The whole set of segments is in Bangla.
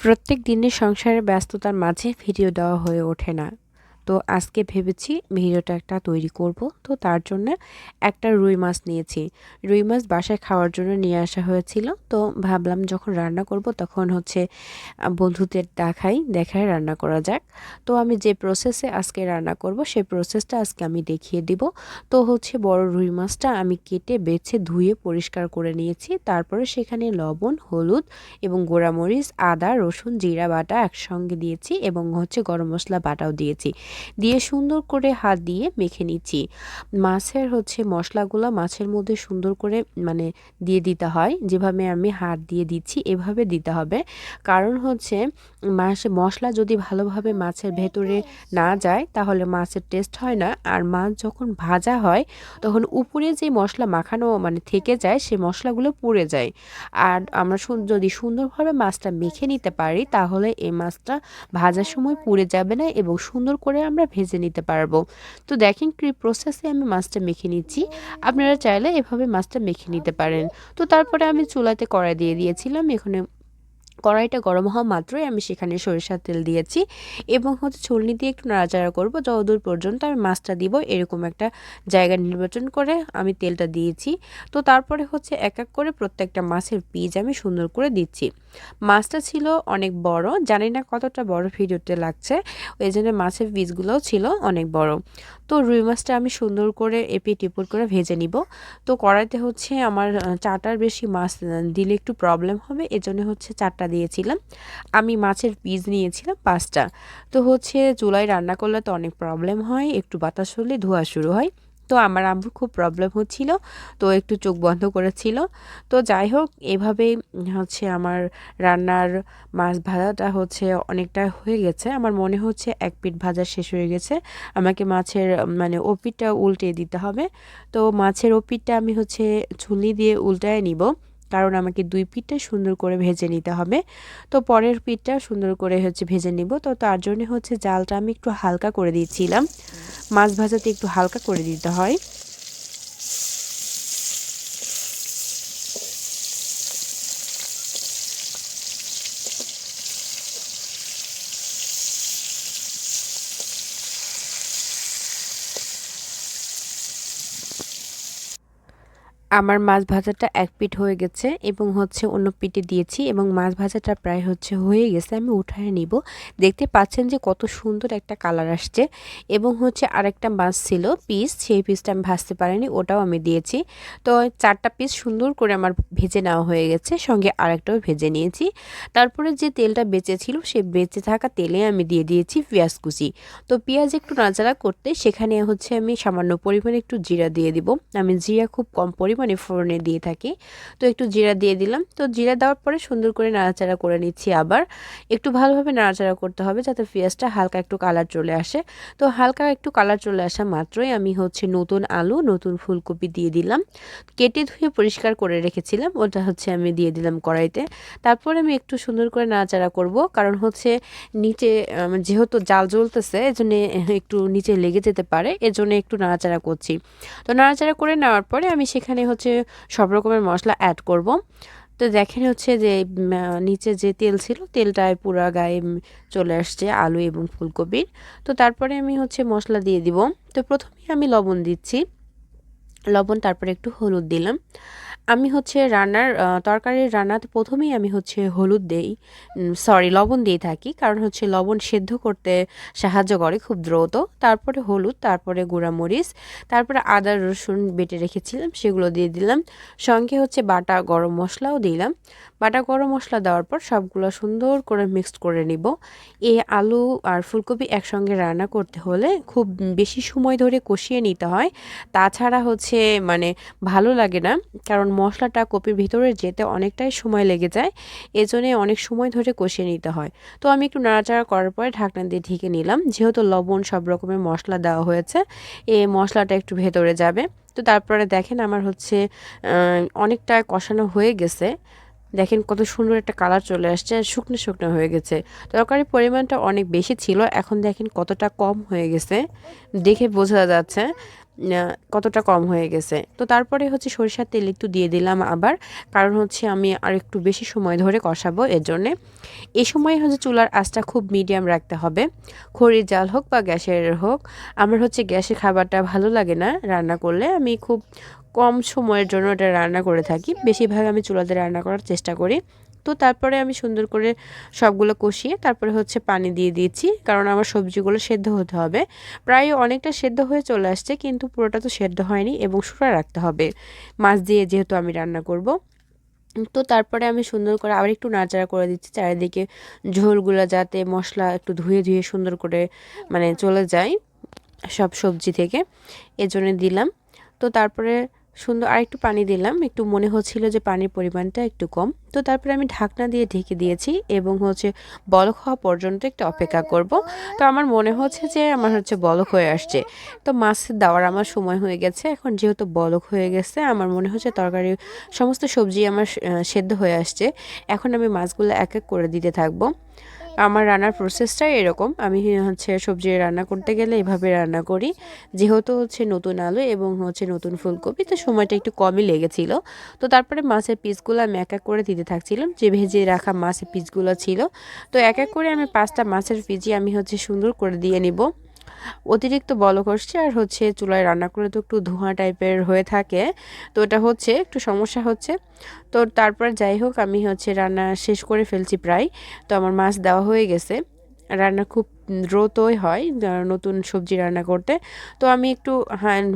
প্রত্যেক দিনের সংসারের ব্যস্ততার মাঝে ভিডিও দেওয়া হয়ে ওঠে না। তো আজকে ভেবেছি ভিডিওটা একটা তৈরি করব। তো তার জন্য একটা রুই মাছ নিয়েছি। রুই মাছ বাসায় খাওয়ার জন্য নিয়ে আসা হয়েছিল। তো ভাবলাম যখন রান্না করব তখন হচ্ছে বন্ধুদের দেখাই, দেখায় রান্না করা যাক। তো আমি যে প্রসেসে আজকে রান্না করব সেই প্রসেসটা আজকে আমি দেখিয়ে দিব। তো হচ্ছে বড় রুই মাছটা আমি কেটে, বেছে, ধুয়ে পরিষ্কার করে নিয়েছি। তারপরে সেখানে লবণ, হলুদ এবং গোড়ামরিচ, আদা, রসুন, জিরা বাটা একসঙ্গে দিয়েছি এবং হচ্ছে গরম মশলা বাটাও দিয়েছি। দিয়ে সুন্দর করে হাত দিয়ে মেখে নিচ্ছি। মাছের হচ্ছে মশলাগুলো মাছের মধ্যে সুন্দর করে মানে দিয়ে দিতে হয়। যেভাবে আমি হাত দিয়ে দিচ্ছি এভাবে দিতে হবে। কারণ হচ্ছে মাছ, মশলা যদি ভালোভাবে মাছের ভেতরে না যায় তাহলে মাছের টেস্ট হয় না। আর মাছ যখন ভাজা হয় তখন উপরে যে মশলা মাখানো মানে থেকে যায় সে মশলাগুলো পুড়ে যায়। আর আমরা যদি সুন্দরভাবে মাছটা মেখে নিতে পারি তাহলে এই মাছটা ভাজার সময় পুড়ে যাবে না এবং সুন্দর করে আমরা ভেজে নিতে পারব। তো দেখেন কি প্রসেসে আমি মাছটা মেখে নিচ্ছি। আপনারা চাইলে এভাবে মাছটা মেখে নিতে পারেন। তো তারপরে আমি চুলাতে কড়াই দিয়ে দিয়েছিলাম। এখানে কড়াইটা গরম হওয়া মাত্রই আমি সেখানে সরিষার তেল দিয়েছি এবং হচ্ছে ছলনি দিয়ে একটু নাড়াচাড়া করব। যতদূর পর্যন্ত আমি মাছটা দিব, এরকম একটা জায়গা নির্বাচন করে আমি তেলটা দিয়েছি। তো তারপরে হচ্ছে এক এক করে প্রত্যেকটা মাছের পিস আমি সুন্দর করে দিচ্ছি। মাছটা ছিল অনেক বড়, জানি না কতটা বড় ভিডিওতে লাগছে ওই জন্য মাছের পিসগুলোও ছিল অনেক বড়। তো রুই মাছটা আমি সুন্দর করে এপি টিপুর করে ভেজে নিব। তো কড়াইতে হচ্ছে আমার চারটার বেশি মাছ দিলে একটু প্রবলেম হবে, এজন্য হচ্ছে চারটা দিয়েছিলাম। আমি মাছের পিস নিয়েছিলাম পাঁচটা। তো হচ্ছে চুলায় রান্না করলে তো অনেক প্রবলেম হয়, একটু বাতাস হলে ধোয়া শুরু হয়। তো আমার আম্মুর খুব প্রবলেম হচ্ছিল, তো একটু চোখ বন্ধ করেছিল। তো যাই হোক, এভাবেই হচ্ছে আমার রান্নার মাছ ভাজাটা হচ্ছে অনেকটা হয়ে গেছে। আমার মনে হচ্ছে এক পিঠ ভাজা শেষ হয়ে গেছে। আমাকে মাছের মানে ওপিটটা উল্টে দিতে হবে। তো মাছের ওপিটটা আমি হচ্ছে ছুলি দিয়ে উল্টায় নিব। কারণ আমাকে দুই পিঠটা সুন্দর করে ভেজে নিতে হবে। তো পরের পিঠটা সুন্দর করে হচ্ছে ভেজে নিব। তো তার জন্য হচ্ছে জালটা আমি একটু হালকা করে দিয়েছিলাম মাছ ভাজাতে একটু হালকা করে দিতে হয়। আমার মাছ ভাজাটা এক পিঠ হয়ে গেছে এবং হচ্ছে অন্য পিঠে দিয়েছি এবং মাছ ভাজাটা প্রায় হচ্ছে হয়ে গেছে, আমি উঠায় নিব। দেখতে পাচ্ছেন যে কত সুন্দর একটা কালার আসছে এবং হচ্ছে আরেকটা মাছ ছিল, পিস, সেই পিসটা আমি ভাজতে পারিনি, ওটাও আমি দিয়েছি। তো চারটা পিস সুন্দর করে আমার ভেজে নেওয়া হয়ে গেছে, সঙ্গে আরেকটাও ভেজে নিয়েছি। তারপরে যে তেলটা বেঁচে ছিল সে বেঁচে থাকা তেলে আমি দিয়ে দিয়েছি পেঁয়াজ কুচি। তো পেঁয়াজ একটু নাচাড়া করতে, সেখানে হচ্ছে আমি সামান্য পরিমাণে একটু জিরা দিয়ে দিব। আমি জিরা খুব কম পরিমাণ মানে ফোড়নে দিয়ে থাকি। তো একটু জিরা দিয়ে দিলাম। তো জিরা দেওয়ার পরে সুন্দর করে নাড়াচাড়া করে নিচ্ছি আবার। একটু ভালোভাবে নাড়াচাড়া করতে হবে যাতে পেঁয়াজটা হালকা একটু কালার চলে আসে। তো হালকা একটু কালার চলে আসা মাত্রই আমি হচ্ছে নতুন আলু, নতুন ফুলকপি দিয়ে দিলাম। কেটে ধুয়ে পরিষ্কার করে রেখেছিলাম। ওটা হচ্ছে আমি দিয়ে দিলাম কড়াইতে। তারপরে আমি একটু সুন্দর করে নাড়াচাড়া করব। কারণ হচ্ছে নিচে যেহেতু জাল জ্বলতেছে, এজন্য একটু নিচে লেগে যেতে পারে। এজন্য একটু নাড়াচাড়া করছি। তো নাড়াচাড়া করে নেওয়ার পরে আমি সেখানে হচ্ছে সব রকমের মশলা অ্যাড করব। তো দেখেন হচ্ছে যে নিচে যে তেল ছিল, তেলটায় পুরা গায়ে চলে আসছে আলু এবং ফুলকপির। তো তারপরে আমি হচ্ছে মশলা দিয়ে দিব। তো প্রথমে আমি লবণ দিচ্ছি। লবণ তারপরে একটু হলুদ দিলাম। আমি হচ্ছে রান্নার তরকারির রান্নাতে প্রথমেই আমি হচ্ছে হলুদ দেই সরি লবণ দিয়ে থাকি। কারণ হচ্ছে লবণ সেদ্ধ করতে সাহায্য করে খুব দ্রুত। তারপরে হলুদ, তারপরে গুঁড়ামরিচ, তারপরে আদা, রসুন বেটে রেখেছিলাম, সেগুলো দিয়ে দিলাম। সঙ্গে হচ্ছে বাটা, গরম মশলাও দিলাম। বাটা, গরম মশলা দেওয়ার পর সবগুলো সুন্দর করে মিক্সড করে নিব। এ আলু আর ফুলকপি একসঙ্গে রান্না করতে হলে খুব বেশি সময় ধরে কষিয়ে নিতে হয়। তাছাড়া হচ্ছে মানে ভালো লাগে না, কারণ মশলাটা কপির ভিতরে যেতে অনেকটাই সময় লেগে যায়, এজন্যে অনেক সময় ধরে কষিয়ে নিতে হয়। তো আমি একটু নাড়াচাড়া করার পরে ঢাকনা দিয়ে ঢেকে নিলাম, যেহেতু লবণ সব রকমের মশলা দেওয়া হয়েছে এই মশলাটা একটু ভেতরে যাবে। তো তারপরে দেখেন আমার হচ্ছে অনেকটা কষানো হয়ে গেছে। দেখেন কত সুন্দর একটা কালার চলে আসছে আর শুকনো শুকনো হয়ে গেছে। তরকারির পরিমাণটা অনেক বেশি ছিল, এখন দেখেন কতটা কম হয়ে গেছে, দেখে বোঝা যাচ্ছে। কতটা কম হয়ে গেছে। তো তারপরে হচ্ছে সরিষার তেল একটু দিয়ে দিলাম আবার। কারণ হচ্ছে আমি আর একটু বেশি সময় ধরে কষাবো, এর জন্যে। এই সময় হচ্ছে চুলার আঁচটা খুব মিডিয়াম রাখতে হবে। খড়ির জাল হোক বা গ্যাসের হোক, আমার হচ্ছে গ্যাসের খাবারটা ভালো লাগে না রান্না করলে। আমি খুব কম সময়ের জন্য এটা রান্না করে থাকি। বেশিরভাগ আমি চুলাতে রান্না করার চেষ্টা করি। তো তারপরে আমি সুন্দর করে সবগুলো কষিয়ে তারপরে হচ্ছে পানি দিয়ে দিয়েছি, কারণ আমার সবজিগুলো সেদ্ধ হতে হবে। প্রায় অনেকটা সেদ্ধ হয়ে চলে আসছে, কিন্তু পুরোটা তো সেদ্ধ হয়নি এবং সুরা রাখতে হবে। মাছ দিয়ে যেহেতু আমি রান্না করব। তো তারপরে আমি সুন্দর করে আবার একটু নাড়াচাড়া করে দিচ্ছি, চারিদিকে ঝোলগুলো যাতে মশলা একটু ধুয়ে ধুয়ে সুন্দর করে মানে চলে যায় সব সবজি থেকে। এজন্য দিলাম। তো তারপরে সুন্দর আর একটু পানি দিলাম। একটু মনে হচ্ছিল যে পানির পরিমাণটা একটু কম। তো তারপরে আমি ঢাকনা দিয়ে ঢেকে দিয়েছি এবং হচ্ছে বলক হওয়া পর্যন্ত একটু অপেক্ষা করব। তো আমার মনে হচ্ছে যে আমার হচ্ছে বলক হয়ে আসছে। তো মাছ দেওয়ার আমার সময় হয়ে গেছে। এখন যেহেতু বলক হয়ে গেছে, আমার মনে হচ্ছে তরকারি সমস্ত সবজি আমার সেদ্ধ হয়ে আসছে। এখন আমি মাছগুলো এক এক করে দিতে থাকব। আমার রান্নার প্রসেসটাই এরকম। আমি হচ্ছে সবজি রান্না করতে গেলে এভাবে রান্না করি। যেহেতু হচ্ছে নতুন আলু এবং হচ্ছে নতুন ফুলকপি, তো সময়টা একটু কমই লেগেছিল। তো তারপরে মাছের পিসগুলো আমি এক এক করে দিতে থাকছিলাম। যে ভেজে রাখা মাছের পিসগুলো ছিল। তো এক এক করে আমি পাঁচটা মাছের পিজি আমি হচ্ছে সুন্দর করে দিয়ে নিব। অতিরিক্ত বলক আসছে আর হচ্ছে চুলায় রান্না করলে তো একটু ধোঁয়া টাইপের হয়ে থাকে। তো এটা হচ্ছে, একটু সমস্যা হচ্ছে। তো তারপর যাই হোক, আমি হচ্ছে রান্না শেষ করে ফেলছি প্রায়। তো আমার মাছ দেওয়া হয়ে গেছে। রান্না খুব দ্রুতই হয় নতুন সবজি রান্না করতে। তো আমি একটু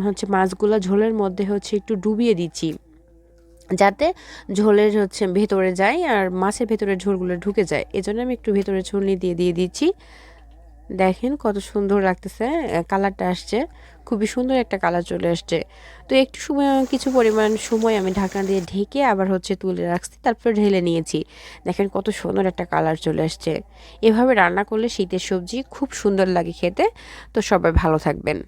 হচ্ছে মাছগুলো ঝোলের মধ্যে হচ্ছে একটু ডুবিয়ে দিচ্ছি। যাতে ঝোলের হচ্ছে ভেতরে যায় আর মাছের ভেতরে ঝোলগুলো ঢুকে যায়। এজন্য আমি একটু ভেতরে ঝোলনি দিয়ে দিয়ে দিচ্ছি। দেখেন কত সুন্দর লাগতেছে কালারটা আসছে। খুবই সুন্দর একটা কালার চলে আসছে। তো একটু সময়, কিছু পরিমাণ সময় আমি ঢাকনা দিয়ে ঢেকে আবার হচ্ছে তুলে রাখছি, তারপর ঢেলে নিয়েছি। দেখেন কত সুন্দর একটা কালার চলে আসছে। এভাবে রান্না করলে শীতের সবজি খুব সুন্দর লাগে খেতে। তো সবাই ভালো থাকবেন।